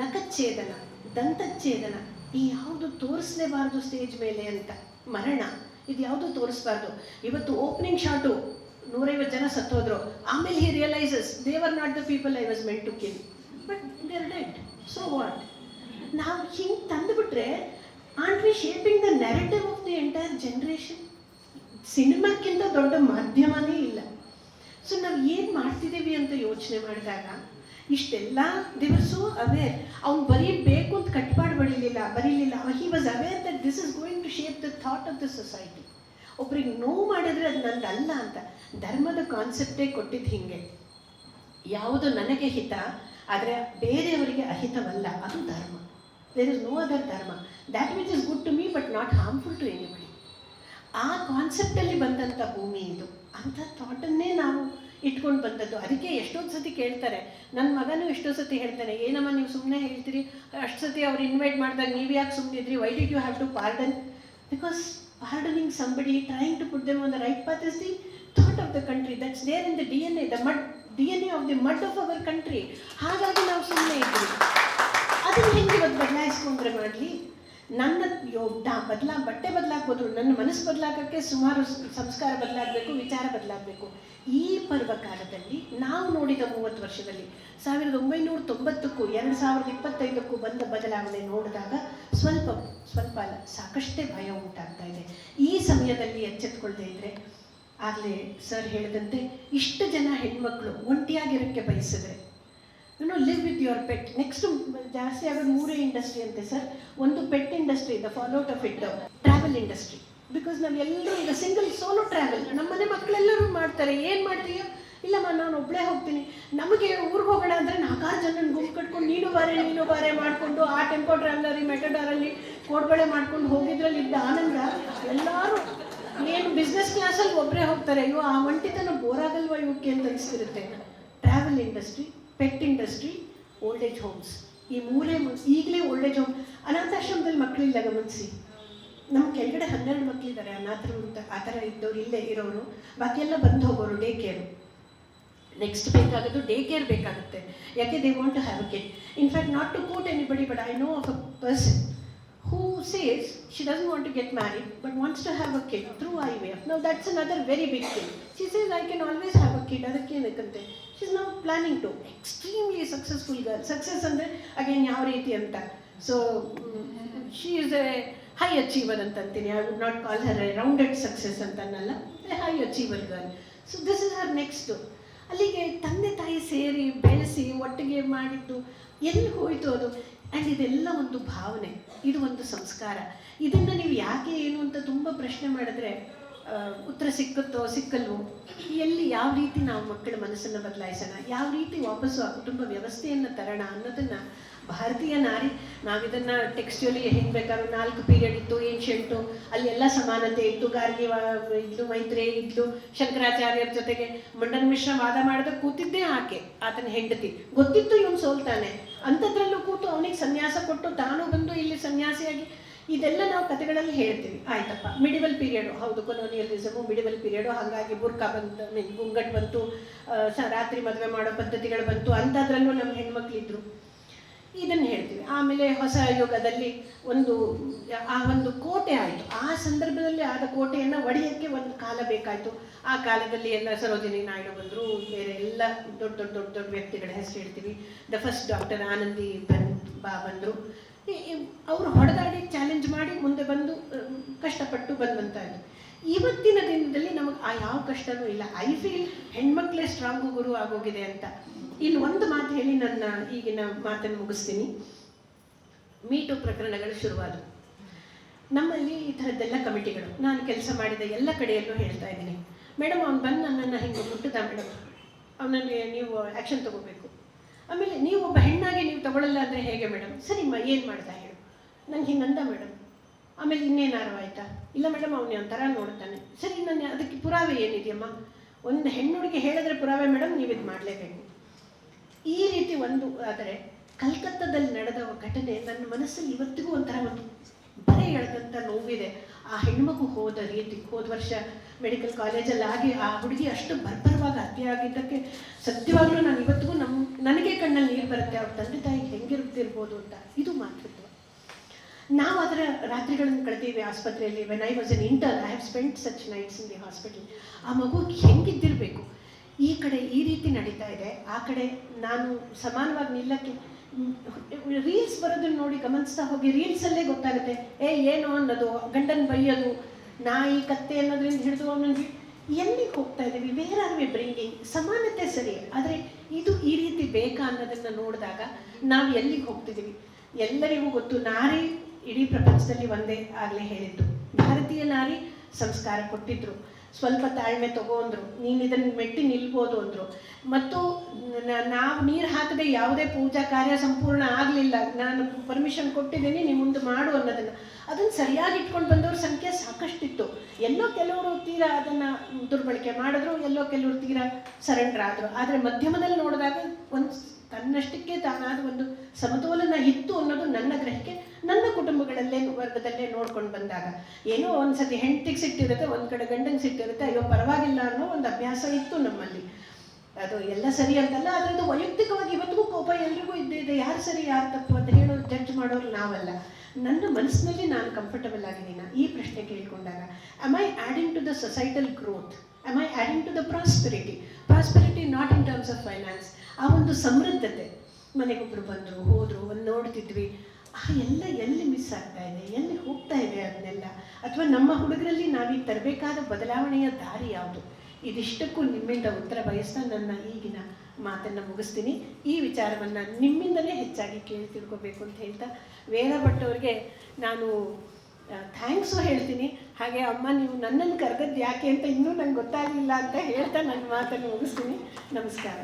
ನಖಚ್ಛೇದನ, ದಂತಚ್ಛೇದನ, ಈ ಯಾವುದು ತೋರಿಸಲೇಬಾರ್ದು ಸ್ಟೇಜ್ ಮೇಲೆ ಅಂತ, ಮರಣ ಇದು ಯಾವುದು ತೋರಿಸ್ಬಾರ್ದು? ಇವತ್ತು ಓಪನಿಂಗ್ ಶಾಟು ನೂರೈವತ್ತು ಜನ ಸತ್ತೋದ್ರು. ಆಮೇಲೆ he realises they were not the people I was meant to kill but they're dead so what ನಾವು ಹಿಂಗೆ ತಂದುಬಿಟ್ರೆ aren't we shaping the narrative of the entire generation ಸಿನಿಮಾಕ್ಕಿಂತ ದೊಡ್ಡ ಮಾಧ್ಯಮನೇ ಇಲ್ಲ. ಸೊ ನಾವು ಏನು ಮಾಡ್ತಿದ್ದೀವಿ ಅಂತ ಯೋಚನೆ ಮಾಡಿದಾಗ ಇಷ್ಟೆಲ್ಲ ದಿವಸು ಅವೇ ಅವೇರ್ ಅವ್ನು ಬರೀಬೇಕು ಅಂತ ಕಟ್ಪಾಡು ಬರೀಲಿಲ್ಲ ಬರೀಲಿಲ್ಲ. He was aware that this is going to shape the thought of the society ಒಬ್ರಿಗೆ ನೋವು ಮಾಡಿದ್ರೆ ಅದು ನಂದು ಅಲ್ಲ ಅಂತ. ಧರ್ಮದ ಕಾನ್ಸೆಪ್ಟೇ ಕೊಟ್ಟಿದ್ದು ಹಿಂಗೆ. ಯಾವುದು ನನಗೆ ಹಿತ, ಆದರೆ ಬೇರೆಯವರಿಗೆ ಅಹಿತವಲ್ಲ, ಅದು ಧರ್ಮ. There is no other dharma. That which is good to me but not harmful to anybody ಆ ಕಾನ್ಸೆಪ್ಟಲ್ಲಿ ಬಂದಂಥ ಭೂಮಿ ಇದು. ಅಂಥ ಥಾಟನ್ನೇ ನಾವು ಇಟ್ಕೊಂಡು ಬಂದದ್ದು. ಅದಕ್ಕೆ ಎಷ್ಟೊಂದು ಸತಿ ಕೇಳ್ತಾರೆ ನನ್ನ ಮಗನೂ ಎಷ್ಟೋ ಸತಿ ಹೇಳ್ತಾನೆ, ಏನಮ್ಮ ನೀವು ಸುಮ್ಮನೆ ಹೇಳ್ತೀರಿ? ಅಷ್ಟು ಸತಿ ಅವ್ರು ಇನ್ವೈಟ್ ಮಾಡಿದಾಗ ನೀವು ಯಾಕೆ ಸುಮ್ಮನೆ ಇದ್ರಿ why did you have to pardon because put them on the right path is the thought of the country that's there in the D N A the mud D N A of the mud of our country ಹಾಗಾಗಿ ನಾವು ಸುಮ್ಮನೆ ಇದ್ದೀವಿ. ಅದನ್ನು ಹೆಂಗೆ ಇವತ್ತು ಬದಲಾಯಿಸ್ಕೊಂಡ್ರೆ ಮಾಡಲಿ? ನನ್ನ ಬದಲಾ, ಬಟ್ಟೆ ಬದಲಾಗ್ಬೋದು, ನನ್ನ ಮನಸ್ಸು ಬದಲಾಗೋಕ್ಕೆ ಸುಮಾರು ಸಂಸ್ಕಾರ ಬದಲಾಗಬೇಕು, ವಿಚಾರ ಬದಲಾಗಬೇಕು. ಈ ಪರ್ವಕಾಲದಲ್ಲಿ ನಾವು ನೋಡಿದ ಮೂವತ್ತು ವರ್ಷದಲ್ಲಿ ಸಾವಿರದ ಒಂಬೈನೂರ ತೊಂಬತ್ತಕ್ಕೂ ಎರಡು ಸಾವಿರದ ಇಪ್ಪತ್ತೈದಕ್ಕೂ ಬಂದ ಬದಲಾವಣೆ ನೋಡಿದಾಗ ಸ್ವಲ್ಪ ಸ್ವಲ್ಪ ಅಲ್ಲ, ಸಾಕಷ್ಟೇ ಭಯ ಉಂಟಾಗ್ತಾ ಇದೆ. ಈ ಸಮಯದಲ್ಲಿ ಎಚ್ಚೆತ್ಕೊಳ್ದೇ ಇದ್ದರೆ ಆಗಲೇ ಸರ್ ಹೇಳಿದಂತೆ ಇಷ್ಟು ಜನ ಹೆಣ್ಮಕ್ಳು ಒಂಟಿಯಾಗಿರೋಕ್ಕೆ ಬಯಸಿದ್ರೆ no live with your pet next ಜಾಸ್ತಿ ಆಗೋದು ಮೂರೇ ಇಂಡಸ್ಟ್ರಿ ಅಂತೆ ಸರ್. ಒಂದು pet industry the fallout of it travel industry because ನಾವು ಎಲ್ಲರೂ ಈಗ ಸಿಂಗಲ್ ಸೋಲೋ ಟ್ರಾವೆಲ್ ನಮ್ಮನೆ ಮಕ್ಕಳೆಲ್ಲರೂ ಮಾಡ್ತಾರೆ. ಏನು ಮಾಡ್ತೀಯೋ? ಇಲ್ಲಮ್ಮ ನಾನು ಒಬ್ಬಳೇ ಹೋಗ್ತೀನಿ. ನಮಗೆ ಊರಿಗೆ ಹೋಗೋಣ ಅಂದರೆ ನಾಲ್ಕಾರು ಜನ ಗುಂಪು ಕಟ್ಕೊಂಡು ನೀನು ಬಾರೆ ನೀನು ಬಾರೆ ಮಾಡಿಕೊಂಡು ಆ ಟೆಂಪೋ ಟ್ರಾವೆಲರಿ ಮೆಟಡಾರಲ್ಲಿ ಕೋಡ್ಬಳೆ ಮಾಡ್ಕೊಂಡು ಹೋಗಿದ್ರಲ್ಲಿ ಇದ್ದ ಆನಂದ, ಎಲ್ಲರೂ ಏನು ಬಿಸ್ನೆಸ್ ಕ್ಲಾಸಲ್ಲಿ ಒಬ್ಬರೇ ಹೋಗ್ತಾರೆ. ಅಯ್ಯೋ, ಆ ಒಂಟಿತನ ಬೋರಾಗಲ್ವಾ ಇವಕ್ಕೆ ಅಂತ ಅನಿಸ್ತಿರುತ್ತೆ. Travel industry pet industry old age homes ಈ ಮೂರೇ ಈಗಲೇ ಓಲ್ಡ್ ಏಜ್ ಹೋಮ್ ಅನಾಥಾಶ್ರಮದಲ್ಲಿ ಮಕ್ಕಳಿಲ್ಲ ಗಮನಿಸಿ. ನಮ್ಮ ಕೆಳಗಡೆ ಹನ್ನೆರಡು ಮಕ್ಕಳಿದ್ದಾರೆ ಅನಾಥರು ಅಂತ. ಆ ಥರ ಇದ್ದವ್ರು ಇಲ್ಲೇ ಇರೋರು. ಬಾಕಿ ಎಲ್ಲ ಬಂದು ಹೋಗೋರು ಡೇ ಕೇರು ನೆಕ್ಸ್ಟ್ ಬೇಕಾಗೋದು ಡೇ ಕೇರ್ ಬೇಕಾಗುತ್ತೆ ಯಾಕೆ they want to have care in fact not to quote anybody but I know of a person who says she doesn't want to get married but wants to have a kid through IVF. Now that's another very big thing. She says I can always have a kid. ಅದಕ್ಕೆ ಏನಕ್ಕಂತೆ she's now planning to. Extremely successful girl. Success ಅಂದರೆ again ಯಾವ ರೀತಿ ಅಂತ so she is a high achiever ಅಂತ ಅಂತೀನಿ I would not call her a rounded success ಅಂತ ಅನ್ನಲ್ಲ a high achiever girl so this is her next ಅಲ್ಲಿಗೆ ತಂದೆ ತಾಯಿ ಸೇರಿ ಬೆಳೆಸಿ ಒಟ್ಟಿಗೆ ಮಾಡಿದ್ದು ಎಲ್ಲಿ ಹೋಯಿತು ಅದು ಆ್ಯಂಡ್ ಇದೆಲ್ಲ ಒಂದು ಭಾವನೆ, ಇದು ಒಂದು ಸಂಸ್ಕಾರ. ಇದನ್ನು ನೀವು ಯಾಕೆ ಏನು ಅಂತ ತುಂಬ ಪ್ರಶ್ನೆ ಮಾಡಿದ್ರೆ ಉತ್ತರ ಸಿಕ್ಕುತ್ತೋ ಸಿಕ್ಕಲ್ವೋ, ಎಲ್ಲಿ ಯಾವ ರೀತಿ ನಾವು ಮಕ್ಕಳ ಮನಸ್ಸನ್ನು ಬದಲಾಯಿಸೋಣ, ಯಾವ ರೀತಿ ವಾಪಸ್ಸು ಆ ಕುಟುಂಬ ವ್ಯವಸ್ಥೆಯನ್ನು ತರೋಣ ಅನ್ನೋದನ್ನು ಭಾರತೀಯ ನಾರಿ, ನಾವಿದನ್ನು ಟೆಕ್ಸ್ಟ್ಯೂಲಿ ಹೆಂಗೆ ಬೇಕಾದ್ರೂ ನಾಲ್ಕು ಪೀರಿಯಡ್ ಇತ್ತು ಏನ್ಷಂಟು ಅಲ್ಲಿ ಎಲ್ಲ ಸಮಾನತೆ ಇತ್ತು, ಗಾರ್ಗಿ ಇದ್ದು ಮೈತ್ರಿ ಇದ್ಲು, ಶಂಕರಾಚಾರ್ಯರ ಜೊತೆಗೆ ಮಂಡನ್ ಮಿಶ್ರ ವಾದ ಮಾಡಿದ ಕೂತಿದ್ದೇ ಆಕೆ, ಆತನ ಹೆಂಡತಿ. ಗೊತ್ತಿತ್ತು ಇವನು ಸೋಲ್ತಾನೆ ಅಂಥದ್ರಲ್ಲೂ ಕೂತು ಅವನಿಗೆ ಸನ್ಯಾಸ ಕೊಟ್ಟು ತಾನು ಬಂದು ಇಲ್ಲಿ ಸನ್ಯಾಸಿಯಾಗಿ, ಇದೆಲ್ಲ ನಾವು ಕಥೆಗಳಲ್ಲಿ ಹೇಳ್ತೀವಿ. ಆಯ್ತಪ್ಪ. ಮಿಡಿವಲ್ ಪೀರಿಯಡು ಹೌದು ಕೊಲೋನಿಯಲಿಸಮು ಮಿಡಿವಲ್ ಪೀರಿಯಡು ಹಾಗಾಗಿ ಬುರ್ಕಾ ಬಂತು ಗುಂಗಟ್ ಬಂತು ರಾತ್ರಿ ಮದುವೆ ಮಾಡೋ ಪದ್ಧತಿಗಳು ಬಂತು. ಅಂಥದ್ರಲ್ಲೂ ನಮ್ಮ ಹೆಣ್ಮಕ್ಳಿದ್ರು. ಇದನ್ನು ಹೇಳ್ತೀವಿ. ಆಮೇಲೆ ಹೊಸ ಯುಗದಲ್ಲಿ ಒಂದು, ಆ ಒಂದು ಕೋಟೆ ಆಯಿತು. ಆ ಸಂದರ್ಭದಲ್ಲಿ ಆದ ಕೋಟೆಯನ್ನು ಒಡೆಯೋಕ್ಕೆ ಒಂದು ಕಾಲ ಬೇಕಾಯಿತು. ಆ ಕಾಲದಲ್ಲಿ ಎಲ್ಲ ಸರೋಜಿನಿ ನಾಯ್ಡು ಬಂದರು. ಬೇರೆ ಎಲ್ಲ ದೊಡ್ಡ ದೊಡ್ಡ ದೊಡ್ಡ ದೊಡ್ಡ ವ್ಯಕ್ತಿಗಳ ಹೆಸರು ಹೇಳ್ತೀವಿ. ದ ಫಸ್ಟ್ ಡಾಕ್ಟರ್ ಆನಂದಿ ಬನ್, ಬಾ ಬಂದರು. ಅವರು ಹೊಡೆದಾಡಿ ಚಾಲೆಂಜ್ ಮಾಡಿ ಮುಂದೆ ಬಂದು, ಕಷ್ಟಪಟ್ಟು ಬಂದಂಥದ್ದು ಇವತ್ತಿನ ದಿನದಲ್ಲಿ ನಮಗೆ ಆ ಯಾವ ಕಷ್ಟನೂ ಇಲ್ಲ. ಐ ಫೀಲ್ ಹೆಣ್ಮಕ್ಳೇ ಸ್ಟ್ರಾಂಗು ಗುರು ಆಗೋಗಿದೆ ಅಂತ. ಇನ್ನು ಒಂದು ಮಾತು ಹೇಳಿ ನನ್ನ ಈಗಿನ ಮಾತನ್ನು ಮುಗಿಸ್ತೀನಿ. ಮೀಟು ಪ್ರಕರಣಗಳು ಶುರುವಾದವು ನಮ್ಮಲ್ಲಿ ಈ ಥರದ್ದೆಲ್ಲ ಕಮಿಟಿಗಳು. ನಾನು ಕೆಲಸ ಮಾಡಿದ ಎಲ್ಲ ಕಡೆಯಲ್ಲೂ ಹೇಳ್ತಾ ಇದ್ದೀನಿ. ಮೇಡಮ್ ಅವ್ನು ಬಂದು ನನ್ನನ್ನು ಹಿಂಗೆ ಮುಟ್ಟಿದ ಮೇಡಮ್ ಅವನಲ್ಲಿ ನೀವು ಆ್ಯಕ್ಷನ್ ತಗೋಬೇಕು. ಆಮೇಲೆ ನೀವು ಒಬ್ಬ ಹೆಣ್ಣಾಗಿ ನೀವು ತಗೊಳ್ಳಲ್ಲ ಅಂದರೆ ಹೇಗೆ ಮೇಡಮ್ ಸರಿಮ್ಮ, ಏನು ಮಾಡ್ತಾ ಹೇಳು ನಂಗೆ ಹಿಂಗಂದ ಮೇಡಮ್ ಆಮೇಲೆ ಇನ್ನೇನಾರು ಆಯಿತಾ? ಇಲ್ಲ ಮೇಡಮ್ ಅವನು ಒಂಥರ ನೋಡ್ತಾನೆ. ಸರಿ, ನಾನು ಅದಕ್ಕೆ ಪುರಾವೆ ಏನಿದೆಯಮ್ಮ? ಒಂದು ಹೆಣ್ಣುಡಿಗೆ ಹೇಳಿದ್ರೆ ಪುರಾವೆ ಮೇಡಮ್ ನೀವು ಇದು ಮಾಡಲೇಬೇಕು. ಈ ರೀತಿ ಒಂದು, ಆದರೆ ಕಲ್ಕತ್ತಾದಲ್ಲಿ ನಡೆದ ಘಟನೆ ನನ್ನ ಮನಸ್ಸಲ್ಲಿ ಇವತ್ತಿಗೂ ಒಂಥರ ಒಂದು ಬರೆ ಎಳೆದಂಥ ನೋವಿದೆ. ಆ ಹೆಣ್ಮಗು ಹೋದ ರೀತಿ, ಹೋದ ವರ್ಷ ಮೆಡಿಕಲ್ ಕಾಲೇಜಲ್ಲಿ ಆಗಿ ಆ ಹುಡುಗಿ ಅಷ್ಟು ಬರ್ಬರವಾಗಿ ಹತ್ಯೆ ಆಗಿದ್ದಕ್ಕೆ ಸತ್ಯವಾಗ್ಲೂ ನಾನು ಇವತ್ತಿಗೂ ನಮ್ಮ ನನಗೆ ಕಣ್ಣಲ್ಲಿ ನೀರು ಬರುತ್ತೆ, ಅವ್ರ ತಂದೆ ತಾಯಿ ಹೆಂಗಿರುತ್ತಿರ್ಬೋದು ಅಂತ. ಇದು ಮಾತೃತ್ವ ನಾವು ಅದರ ರಾತ್ರಿಗಳನ್ನು ಕಳೆದೀವಿ ಆಸ್ಪತ್ರೆಯಲ್ಲಿ. When I was an intern I have spend such nights in the hospital ಆ ಮಗು ಹೆಂಗಿದ್ದಿರಬೇಕು? ಈ ಕಡೆ ಈ ರೀತಿ ನಡೀತಾ ಇದೆ. ಆ ಕಡೆ ನಾನು ಸಮಾನವಾಗಿ ನಿಲ್ಲಕ್ಕೆ ರೀಲ್ಸ್ ಬರೋದನ್ನ ನೋಡಿ ಗಮನಿಸ್ತಾ ಹೋಗಿ ರೀಲ್ಸಲ್ಲೇ ಗೊತ್ತಾಗುತ್ತೆ. ಏ, ಏನು ಅನ್ನೋದು, ಗಂಡನ ಬೈಯೋದು, ನಾಯಿ, ಕತ್ತೆ ಅನ್ನೋದ್ರಿಂದ ಹಿಡಿದು ಅವನಿಗೆ ಎಲ್ಲಿಗೆ ಹೋಗ್ತಾ ಇದ್ದೀವಿ? ವೇರ್ ಆರ್ ವಿ ಬ್ರಿಂಗಿಂಗ್ ಸಮಾನತೆ ಸರಿ, ಆದರೆ ಇದು ಈ ರೀತಿ ಬೇಕಾ ಅನ್ನೋದನ್ನು ನೋಡಿದಾಗ ನಾವು ಎಲ್ಲಿಗೆ ಹೋಗ್ತಿದ್ದೀವಿ? ಎಲ್ಲರಿಗೂ ಗೊತ್ತು, ನಾರಿ ಇಡೀ ಪ್ರಪಂಚದಲ್ಲಿ ಒಂದೇ ಆಗಲೇ ಹೇಳಿದ್ದು. ಭಾರತೀಯ ನಾರಿ ಸಂಸ್ಕಾರ ಕೊಟ್ಟಿದ್ರು. ಸ್ವಲ್ಪ ತಾಳ್ಮೆ ತಗೋ ಅಂದ್ರು. ನೀನು ಇದನ್ನು ಮೆಟ್ಟಿ ನಿಲ್ಬೋದು ಅಂದರು. ಮತ್ತು ನಾವು ನೀರು ಹಾಕದೆ ಯಾವುದೇ ಪೂಜಾ ಕಾರ್ಯ ಸಂಪೂರ್ಣ ಆಗಲಿಲ್ಲ. ನಾನು ಪರ್ಮಿಷನ್ ಕೊಟ್ಟಿದ್ದೀನಿ ನೀವು ಮುಂದೆ ಮಾಡು ಅನ್ನೋದನ್ನು. ಅದನ್ನು ಸರಿಯಾಗಿ ಇಟ್ಕೊಂಡು ಬಂದವ್ರ ಸಂಖ್ಯೆ ಸಾಕಷ್ಟಿತ್ತು. ಎಲ್ಲೋ ಕೆಲವರು ತೀರಾ ಅದನ್ನು ದುರ್ಬಳಕೆ ಮಾಡಿದ್ರು, ಎಲ್ಲೋ ಕೆಲವರು ತೀರಾ ಸರೆಂಡರ್ ಆದರು. ಆದರೆ ಮಧ್ಯಮದಲ್ಲಿ ನೋಡಿದಾಗ ಒಂದು ತನ್ನಷ್ಟಕ್ಕೆ ತಾನಾದ ಒಂದು ಸಮತೋಲನ ಇತ್ತು ಅನ್ನೋದು ನನ್ನ ಗ್ರಹಕ್ಕೆ ನನ್ನ ಕುಟುಂಬಗಳಲ್ಲೇ ವರ್ಗದಲ್ಲೇ ನೋಡ್ಕೊಂಡು ಬಂದಾಗ. ಏನೋ ಒಂದ್ಸತಿ ಹೆಂಡತಿಗೆ ಸಿಟ್ಟಿರುತ್ತೆ, ಒಂದು ಕಡೆ ಗಂಡಂಗೆ ಸಿಟ್ಟಿರುತ್ತೆ, ಅಯ್ಯೋ ಪರವಾಗಿಲ್ಲ ಅನ್ನೋ ಒಂದು ಅಭ್ಯಾಸ ಇತ್ತು ನಮ್ಮಲ್ಲಿ. ಅದು ಎಲ್ಲ ಸರಿ ಅಂತಲ್ಲ ಆದರೆ ಅದು ವೈಯಕ್ತಿಕವಾಗಿ ಇವತ್ತಿಗೂ ಕೋಪ ಎಲ್ರಿಗೂ ಇದ್ದೇ ಇದೆ. ಯಾರು ಸರಿ, ಯಾರು ತಪ್ಪು ಅಂತ ಹೇಳೋ ಜಡ್ಜ್ ಮಾಡೋರು ನಾವಲ್ಲ. ನನ್ನ ಮನಸ್ಸಿನಲ್ಲಿ ನಾನು ಕಂಫರ್ಟಬಲ್ ಆಗಿದ್ದೀನ. ಈ ಪ್ರಶ್ನೆ ಕೇಳ್ಕೊಂಡಾಗ, am I adding to the societal growth am I adding to the prosperity prosperity not in terms of finance ಆ ಒಂದು ಸಮೃದ್ಧತೆ. ಮನೆಗೊಬ್ಬರು ಬಂದರು, ಹೋದರು, ಒಂದು ನೋಡ್ತಿದ್ವಿ. ಆ ಎಲ್ಲ ಎಲ್ಲಿ ಮಿಸ್ ಆಗ್ತಾ ಇದೆ? ಎಲ್ಲಿ ಹೋಗ್ತಾ ಇದೆ ಅದನ್ನೆಲ್ಲ ಅಥವಾ ನಮ್ಮ ಹುಡುಗರಲ್ಲಿ ನಾವೀಗ ತರಬೇಕಾದ ಬದಲಾವಣೆಯ ದಾರಿ ಯಾವುದು? ಇದಿಷ್ಟಕ್ಕೂ ನಿಮ್ಮಿಂದ ಉತ್ತರ ಬಯಸ್ತಾ ನನ್ನ ಈಗಿನ ಮಾತನ್ನು ಮುಗಿಸ್ತೀನಿ. ಈ ವಿಚಾರವನ್ನು ನಿಮ್ಮಿಂದಲೇ ಹೆಚ್ಚಾಗಿ ಕೇಳಿ ತಿಳ್ಕೊಬೇಕು ಅಂತ ಹೇಳ್ತಾ, ವೇದ ಭಟ್ ನಾನು ಥ್ಯಾಂಕ್ಸು ಹೇಳ್ತೀನಿ. ಹಾಗೆ ಅಮ್ಮ, ನೀವು ನನ್ನನ್ನು ಕರೆದದ್ದು ಯಾಕೆ ಅಂತ ಇನ್ನೂ ನಂಗೆ ಗೊತ್ತಾಗಲಿಲ್ಲ ಅಂತ ಹೇಳ್ತಾ ನನ್ನ ಮಾತನ್ನು ಮುಗಿಸ್ತೀನಿ. ನಮಸ್ಕಾರ.